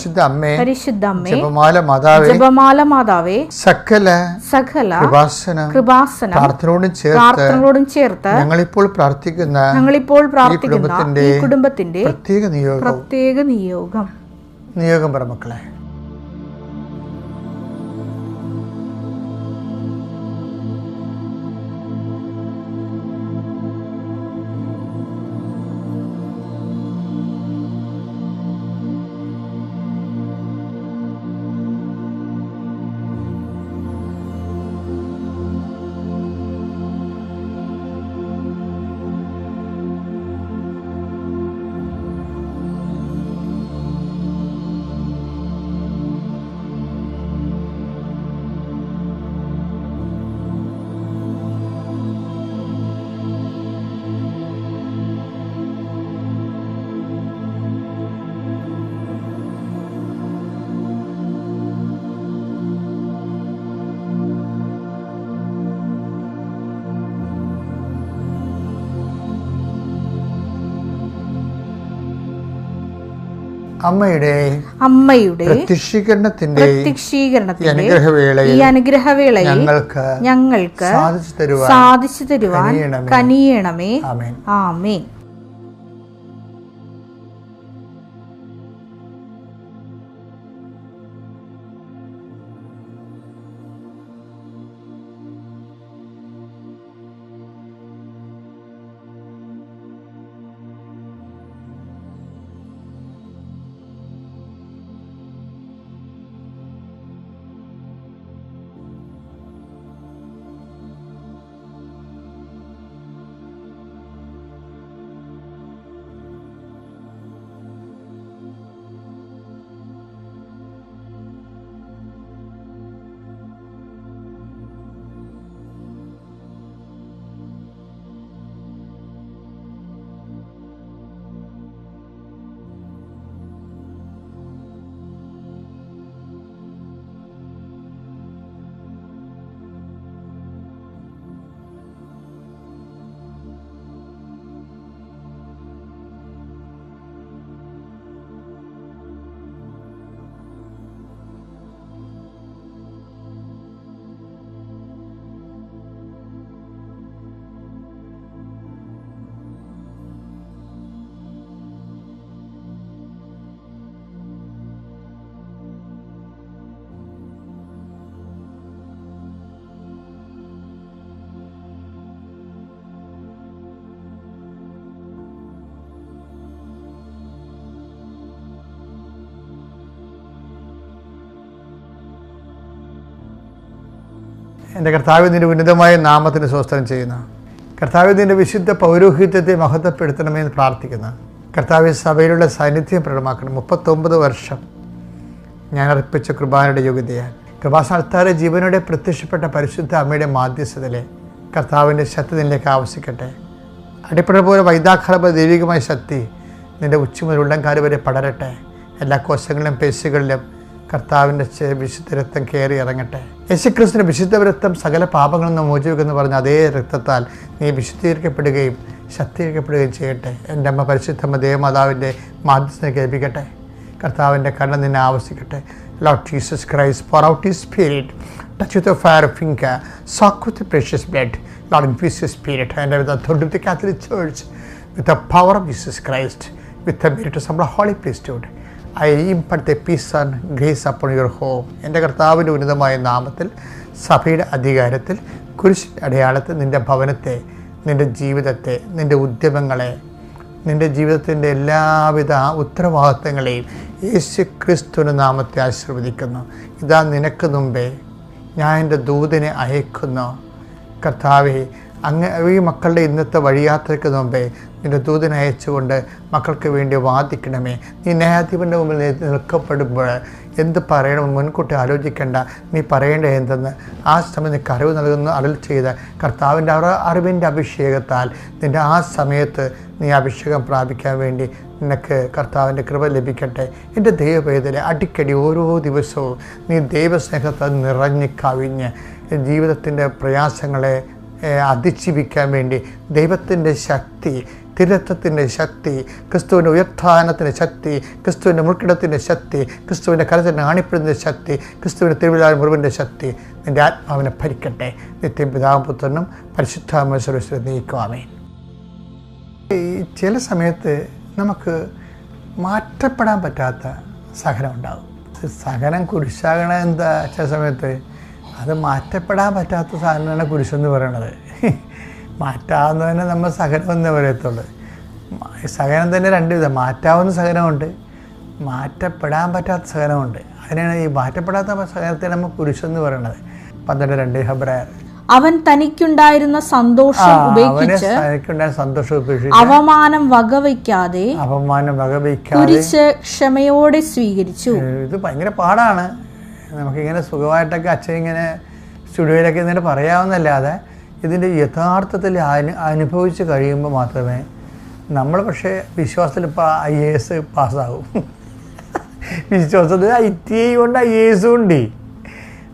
പരിശുദ്ധ അമ്മേ പരിശുദ്ധ അമ്മേ ജപമാല മാതാവേ ജപമാല മാതാവേ സകല സകല കൃപാസനം കൃപാസനം പ്രാർത്ഥനയോടും ചേർത്ത് പ്രാർത്ഥനകളോടും ചേർത്ത് ഞങ്ങളിപ്പോൾ പ്രാർത്ഥിക്കുന്ന ഞങ്ങളിപ്പോൾ പ്രാർത്ഥിക്കുന്ന കുടുംബത്തിന്റെ ഈ കുടുംബത്തിന്റെ പ്രത്യേക നിയോഗം. പ്രത്യേക നിയോഗം. നിയോഗം പറ മക്കളെ. അമ്മയുടെ അമ്മയുടെ പ്രത്യക്ഷീകരണത്തിന്റെ ഈ പ്രത്യക്ഷീകരണത്തിന്റെ അനുഗ്രഹവേളയിൽ ഈ അനുഗ്രഹവേളയിൽ ഞങ്ങൾക്ക് ഞങ്ങൾക്ക് സാധിച്ചു തരുവാൻ സാധിച്ചു തരുവാൻ കനിയണമേ. ആമേൻ. ആമേൻ. എന്റെ കർത്താവ് നിന്റെ ഉന്നതമായ നാമത്തിന് സ്വസ്ഥനം ചെയ്യുന്ന. കർത്താവ് നിന്റെ വിശുദ്ധ പൗരോഹിത്യത്തെ മഹത്വപ്പെടുത്തണമെന്ന് പ്രാർത്ഥിക്കുന്ന. കർത്താവ് സഭയിലുള്ള സാന്നിധ്യം പ്രകടമാക്കണം. മുപ്പത്തൊമ്പത് വർഷം ഞാൻ അർപ്പിച്ച കൃപാനയുടെ യോഗ്യതയാൽ. കൃപാസ്ഥാനത്താരെ ജീവനോടെ പ്രത്യക്ഷപ്പെട്ട പരിശുദ്ധ അമ്മയുടെ മാധ്യസ്ഥതയിലെ കർത്താവിന്റെ ശക്തി നിന്നിലേക്ക് ആവശ്യിക്കട്ടെ അടിപ്പട പോലെ വൈദാഖലപ ദൈവികമായ ശക്തി നിന്റെ ഉച്ച മുതൽ ഉള്ളംകാൽ വരെ പടരട്ടെ. എല്ലാ കോശങ്ങളിലും പേശികളിലും കർത്താവിന്റെ വിശുദ്ധ രക്തം കയറി ഇറങ്ങട്ടെ. യേശുക്രിസ്തുവിന്റെ വിശുദ്ധ രക്തം സകല പാപങ്ങളിൽ നിന്ന് മോചിവെക്കുമെന്ന് പറഞ്ഞ അതേ രക്തത്താൽ നീ വിശുദ്ധീകരിക്കപ്പെടുകയും ശക്തീകരിക്കപ്പെടുകയും ചെയ്യട്ടെ. എന്റെ അമ്മ പരിശുദ്ധമ്മ ദേവമാതാവിന്റെ മാധ്യസ്ഥനെ കേൾപ്പിക്കട്ടെ. കർത്താവിന്റെ കണ്ണ് നിന്നെ ആവശ്യിക്കട്ടെ. Lord Jesus Christ pour out ഈ spirit touch with fire finger soak with precious blood Lord infuse spirit spirit. വിധ with the authority of the Catholic Church. With the power of Jesus Christ with the merit of some a I peace and grace upon your home എന്റെ കർത്താവിന്റെ ഉന്നതമായ നാമത്തിൽ സഭയുടെ അധികാരത്തിൽ കുരിശ് അടയാളത്തിൽ നിന്റെ ഭവനത്തെ നിന്റെ ജീവിതത്തെ നിന്റെ ഉദ്യമങ്ങളെ നിന്റെ ജീവിതത്തിന്റെ എല്ലാവിധ ഉത്തരവാദിത്തങ്ങളെയും യേശു ക്രിസ്തുവിന്റെ നാമത്തെ ആശീർവദിക്കുന്നു. ഇതാ നിനക്ക് മുമ്പേ ഞാൻ എന്റെ ദൂതിനെ അയക്കുന്നു. കർത്താവെ അങ്ങ് ഈ മക്കളുടെ ഇന്നത്തെ വഴിയാത്രയ്ക്ക് മുമ്പേ നിന്റെ ദൂതനെ അയച്ചുകൊണ്ട് മക്കൾക്ക് വേണ്ടി വാദിക്കണമേ. നീ ന്യായാധിപന്റെ മുമ്പിൽ നിൽക്കപ്പെടുമ്പോൾ എന്ത് പറയണമെന്ന് മുൻകൂട്ടി ആലോചിക്കേണ്ട. നീ പറയേണ്ട എന്തെന്ന്? ആ സമയം നിനക്ക് അറിവ് നൽകുന്ന അരൽ ചെയ്ത കർത്താവിന്റെ അറ അറിവിന്റെ അഭിഷേകത്താൽ നിന്റെ ആ സമയത്ത് നീ അഭിഷേകം പ്രാപിക്കാൻ വേണ്ടി നിനക്ക് കർത്താവിന്റെ കൃപ ലഭിക്കട്ടെ. എന്റെ ദൈവവേദന അടിക്കടി ഓരോ ദിവസവും നീ ദൈവസ്നേഹത്തെ നിറഞ്ഞ് കവിഞ്ഞ് ജീവിതത്തിന്റെ പ്രയാസങ്ങളെ അതിജീവിക്കാൻ വേണ്ടി ദൈവത്തിന്റെ ശക്തി തിരത്വത്തിന്റെ ശക്തി ക്രിസ്തുവിന്റെ ഉയർത്ഥാനത്തിന്റെ ശക്തി ക്രിസ്തുവിന്റെ മുൾക്കിടത്തിന്റെ ശക്തി ക്രിസ്തുവിന്റെ കരത്തിന്റെ ആണിപ്പിടുന്ന ശക്തി ക്രിസ്തുവിന്റെ തിരുവിഴാ മുറിവിന്റെ ശക്തി നിന്റെ ആത്മാവിനെ ഭരിക്കട്ടെ. നിത്യം പിതാപുത്രനും പരിശുദ്ധാമേശ്വര നീക്കുവാമേ ഈ ചില സമയത്ത് നമുക്ക് മാറ്റപ്പെടാൻ പറ്റാത്ത സഹനം ഉണ്ടാകും. സഹനം കുരിശാകണ എന്താ ചില സമയത്ത്? അത് മാറ്റപ്പെടാൻ പറ്റാത്ത സാധനമാണ് കുരിശെന്ന് പറയണത്. മാറ്റാവുന്നതിനെ നമ്മൾ സഹനം എന്നേ പറയത്തുള്ളൂ. സഹനം തന്നെ രണ്ട് വിധം. മാറ്റാവുന്ന സഹനമുണ്ട് മാറ്റപ്പെടാൻ പറ്റാത്ത സഹനമുണ്ട്. അതിനാണ് ഈ മാറ്റപ്പെടാത്ത സഹനത്തെ നമ്മൾ കുരിശെന്ന് പറയണത്. പന്ത്രണ്ട് രണ്ട് ഹബ്രായർ. അവൻ തനിക്കുണ്ടായിരുന്ന സന്തോഷം ഉപേക്ഷിച്ച് സഹിക്കുണ്ടായ സന്തോഷം ഉപേക്ഷിച്ച് അപമാനം വകവയ്ക്കാതെ അപമാനം വകവയ്ക്കാതെ കുരിശ് ക്ഷമയോടെ സ്വീകരിച്ചു. ഇത് ഭയങ്കര പാടാണ്. നമുക്കിങ്ങനെ സുഖമായിട്ടൊക്കെ അച്ഛൻ ഇങ്ങനെ സ്റ്റുഡിയോയിലൊക്കെ ഇങ്ങനെ പറയാവുന്നല്ലാതെ ഇതിന്റെ യഥാർത്ഥത്തിൽ അനു അനുഭവിച്ച് കഴിയുമ്പോൾ മാത്രമേ നമ്മൾ പക്ഷേ വിശ്വാസത്തിൽ ഇപ്പോൾ ഐ എ എസ് പാസ്സാകും വിശ്വാസത്തിൽ ഐ ടി ഐ കൊണ്ട് ഐ എ എസും ഉണ്ട്.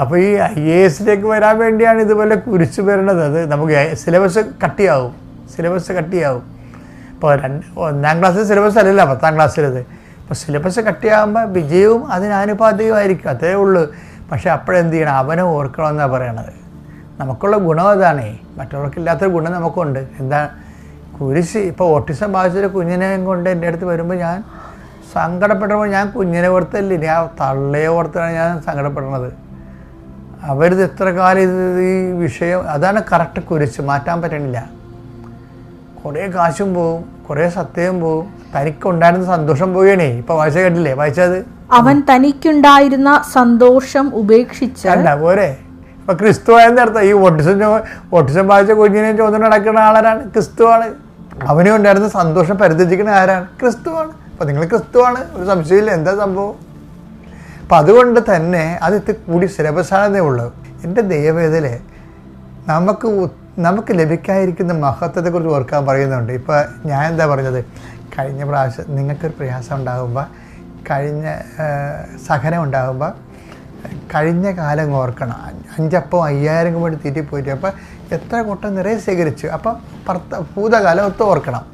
അപ്പോൾ ഈ ഐ എ എസിലേക്ക് വരാൻ വേണ്ടിയാണ് ഇതുപോലെ കുരിച്ചു വരണത് അത് നമുക്ക് സിലബസ് കട്ടിയാവും. സിലബസ് കട്ടിയാവും. ഇപ്പോൾ രണ്ട് ഒന്നാം ക്ലാസ്സിൽ സിലബസ് അല്ലല്ലോ പത്താം ക്ലാസ്സിലത് ഇപ്പോൾ സിലബസ് കട്ടിയാകുമ്പോൾ വിജയവും അതിനാനുപാതികമായിരിക്കും. അതേ ഉള്ളൂ. പക്ഷേ അപ്പോഴെന്ത് ചെയ്യണം? അവനെ ഓർക്കണമെന്നാണ് പറയണത്. നമുക്കുള്ള ഗുണം അതാണേ. മറ്റുള്ളവർക്കില്ലാത്തൊരു ഗുണം നമുക്കുണ്ട്. എന്താ? കുരിശ് ഇപ്പോൾ ഓട്ടിസം ബാധിച്ചൊരു കുഞ്ഞിനെ കൊണ്ട് എന്റെ അടുത്ത് വരുമ്പോൾ ഞാൻ സങ്കടപ്പെടുമ്പോൾ ഞാൻ കുഞ്ഞിനെ ഓർത്തല്ല? ആ തള്ളയെ ഓർത്താണ് ഞാൻ സങ്കടപ്പെടുന്നത്. അവരിത് എത്ര കാലം ഇത് ഈ വിഷയം? അതാണ് കറക്റ്റ് കുരിശ്. മാറ്റാൻ പറ്റണില്ല. കുറേ കാശും പോവും. കുറേ സത്യവും പോവും. തനിക്കുണ്ടായിരുന്ന സന്തോഷം പോവുകയാണേ ഇപ്പൊ വായിച്ച കേട്ടില്ലേ? വായിച്ചത്? അവൻ തനിക്കുണ്ടായിരുന്ന സന്തോഷം ഉപേക്ഷിച്ച് അല്ല പോരെ. ഇപ്പൊ ക്രിസ്തു ആയെന്ന് അർത്ഥം ഈ ഓട്ടിസം ഒട്ടിസം വായിച്ച കുഞ്ഞിനെ ചോദ്യം നടക്കുന്ന ആളാരാണ്? ക്രിസ്തുവാണ് അവനും ഉണ്ടായിരുന്ന സന്തോഷം പരിധിക്കുന്ന ആരാണ്? ക്രിസ്തുവാണ് അപ്പൊ നിങ്ങൾ ക്രിസ്തുവാണ് ഒരു സംശയമില്ല. എന്താ സംഭവം? അപ്പം അതുകൊണ്ട് തന്നെ അത് ഇത്തി കൂടി സിലബസാണെന്നേ ഉള്ളൂ. എന്റെ ദൈവവേദന നമുക്ക് നമുക്ക് ലഭിക്കാതിരിക്കുന്ന മഹത്വത്തെക്കുറിച്ച് ഓർക്കാൻ പറയുന്നുണ്ട്. ഇപ്പോൾ ഞാൻ എന്താ പറഞ്ഞത്? കഴിഞ്ഞ പ്രാവശ്യം നിങ്ങൾക്കൊരു പ്രയാസം ഉണ്ടാകുമ്പോൾ കഴിഞ്ഞ സഹനം ഉണ്ടാകുമ്പോൾ കഴിഞ്ഞ കാലം ഓർക്കണം. അഞ്ചപ്പം അയ്യായിരം കൂടി തീറ്റി പോയിട്ട് അപ്പോൾ എത്ര കൂട്ടം നിറയെ ശേഖരിച്ചു. അപ്പോൾ ഭർത്ത ഭൂതകാലം ഒത്ത് ഓർക്കണം.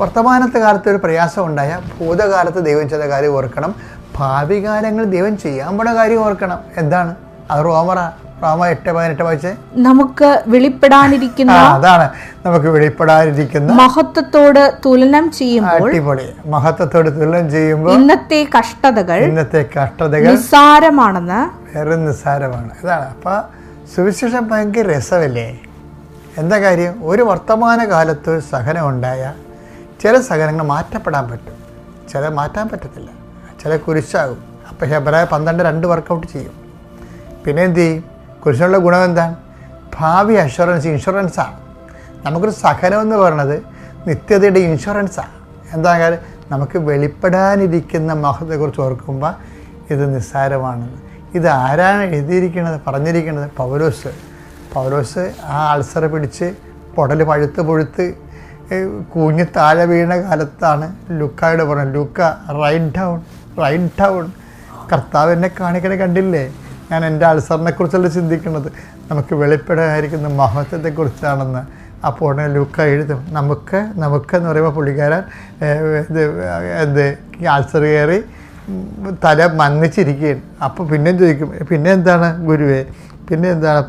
വർത്തമാനത്തെ കാലത്ത് ഒരു പ്രയാസം ഉണ്ടായാൽ ഭൂതകാലത്ത് ദൈവം ചെയ്ത കാര്യം ഓർക്കണം. ഭാവി കാലങ്ങളിൽ ദൈവം ചെയ്യാൻ പോണ കാര്യം ഓർക്കണം. എന്താണ്? അത് റോമറ. നമുക്ക് വെളിപ്പെടാനിരിക്കുന്ന അതാണ്. നമുക്ക് വെളിപ്പെടാനിരിക്കുന്ന മഹത്വത്തോട് തുലനം ചെയ്യുമ്പോൾ മഹത്വത്തോട് തുലനം ചെയ്യുമ്പോൾ ഇന്നത്തെ കഷ്ടതകൾ ഇന്നത്തെ കഷ്ടതകൾ നിസ്സാരമാണെന്ന് വേറെ നിസ്സാരമാണ്. ഇതാണ്. അപ്പോൾ സുവിശേഷം ഭയങ്കര രസമല്ലേ? എന്താ കാര്യം? ഒരു വർത്തമാന കാലത്ത് സഹനം ഉണ്ടായ ചില സഹനങ്ങൾ മാറ്റപ്പെടാൻ പറ്റും. ചില മാറ്റാൻ പറ്റത്തില്ല. ചില കുരിശാകും. അപ്പോൾ ഹെബ്രായ പന്ത്രണ്ട് രണ്ട് വർക്കൗട്ട് ചെയ്യും. പിന്നെ എന്ത് ചെയ്യും? കുരിശിനുള്ള ഗുണം എന്താണ്? ഭാവി അഷുറൻസ് ഇൻഷുറൻസാണ് നമുക്കൊരു സഹനം എന്ന് പറയുന്നത് നിത്യതയുടെ ഇൻഷുറൻസാണ് എന്താ കാര്യം? നമുക്ക് വെളിപ്പെടാനിരിക്കുന്ന മഹത്തെക്കുറിച്ച് ഓർക്കുമ്പോൾ ഇത് നിസ്സാരമാണെന്ന് ഇത് ആരാണ് എഴുതിയിരിക്കുന്നത് പറഞ്ഞിരിക്കുന്നത് പൗലോസ്. പൗലോസ് ആ അൾസർ പിടിച്ച് പൊടൽ പഴുത്ത് പൊഴുത്ത് കൂഞ്ഞ് താഴെ വീണ കാലത്താണ് ലുക്കായുടെ പറഞ്ഞത്. Luke write down write down കർത്താവ് എന്നെ കാണിക്കണ കണ്ടില്ലേ? ഞാൻ എന്റെ അൾസറിനെ കുറിച്ചല്ല ചിന്തിക്കുന്നത്? നമുക്ക് വെളിപ്പെടാതിരിക്കുന്ന മഹത്വത്തെക്കുറിച്ചാണെന്ന് അപ്പോൾ ഉടനെ ലുക്ക എഴുതും. നമുക്ക് നമുക്ക് എന്ന് പറയുമ്പോൾ പുള്ളിക്കാരൻ ഇത് എന്ത് ആൾസർ കയറി തല മന്നിച്ചിരിക്കുകയാണ്. അപ്പോൾ പിന്നെ ചോദിക്കും പിന്നെ എന്താണ് ഗുരുവേ? പിന്നെ എന്താണ്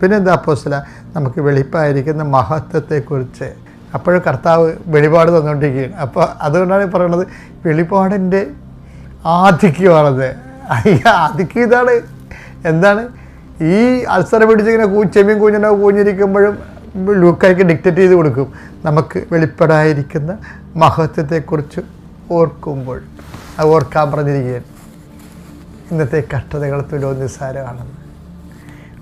പിന്നെ എന്താ അപ്പോസ്തല? നമുക്ക് വെളിപ്പായിരിക്കുന്ന മഹത്വത്തെക്കുറിച്ച് അപ്പോഴും കർത്താവ് വെളിപാട് തന്നുകൊണ്ടിരിക്കുകയാണ്. അപ്പോൾ അതുകൊണ്ടാണ് പറയുന്നത് വെളിപാടിന്റെ ആധിക്യമാണത്. ആധിക്യം ഇതാണ്. എന്താണ്? ഈ അൾസർ പിടിച്ചിങ്ങനെ ചെമ്മീൻ കൂഞ്ഞിനോ കൂഞ്ഞിരിക്കുമ്പോഴും ലൂക്കായിക്ക് ഡിക്റ്റേറ്റ് ചെയ്ത് കൊടുക്കും. നമുക്ക് വെളിപ്പെടായിരിക്കുന്ന മഹത്വത്തെക്കുറിച്ച് ഓർക്കുമ്പോൾ അത് ഓർക്കാൻ പറഞ്ഞിരിക്കുകയാണ്. ഇന്നത്തെ കഷ്ടതകൾ തുലോ നിസ്സാരമാണെന്ന്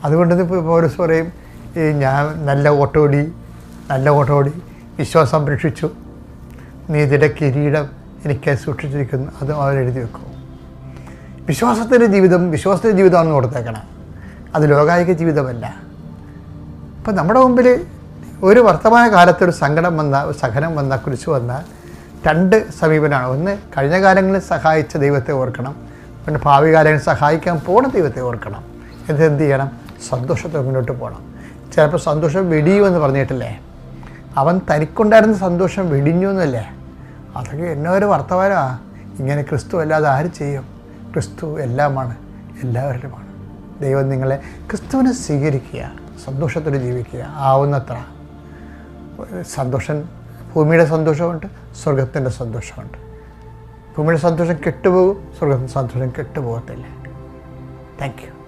അതുകൊണ്ട് പൗരസ് പറയും ഈ ഞാൻ നല്ല ഓട്ടോടി നല്ല ഓട്ടോടി വിശ്വാസം സംരക്ഷിച്ചു. നീതിയുടെ കിരീടം എനിക്ക് സൂക്ഷിച്ചിരിക്കുന്നു. അത് അവരെഴുതി വെക്കും. വിശ്വാസത്തിന്റെ ജീവിതം വിശ്വാസത്തിന്റെ ജീവിതമാണ് കൊടുത്തേക്കണം അത് ലോകായിക ജീവിതമല്ല. അപ്പം നമ്മുടെ മുമ്പിൽ ഒരു വർത്തമാന കാലത്ത് ഒരു സങ്കടം വന്ന ഒരു സഹനം വന്ന കുരിശ് വന്നാൽ രണ്ട് സമീപനമാണ്. ഒന്ന് കഴിഞ്ഞ കാലങ്ങളിൽ സഹായിച്ച ദൈവത്തെ ഓർക്കണം. പിന്നെ ഭാവി കാലങ്ങളിൽ സഹായിക്കാൻ പോണ ദൈവത്തെ ഓർക്കണം. എന്ത് ചെയ്യണം? സന്തോഷത്തെ മുന്നോട്ട് പോകണം. ചിലപ്പോൾ സന്തോഷം വെടിയുമെന്ന് പറഞ്ഞിട്ടില്ലേ? അവൻ തനിക്കുണ്ടായിരുന്ന സന്തോഷം വെടിഞ്ഞു എന്നല്ലേ? അതൊക്കെ എന്നോ ഒരു വർത്തമാനമാണ് ഇങ്ങനെ ക്രിസ്തു അല്ലാതെ ആര് ചെയ്യും? ക്രിസ്തു എല്ലാമാണ് എല്ലാവരിലുമാണ്. ദൈവം നിങ്ങളെ ക്രിസ്തുവിനെ സ്വീകരിക്കുക സന്തോഷത്തോടെ ജീവിക്കുക ആവുന്നത്ര. സന്തോഷം ഭൂമിയുടെ സന്തോഷമുണ്ട് സ്വർഗത്തിന്റെ സന്തോഷമുണ്ട്. ഭൂമിയുടെ സന്തോഷം കെട്ടുപോകും സ്വർഗത്തിന്റെ സന്തോഷം കെട്ടുപോകത്തില്ല. Thank you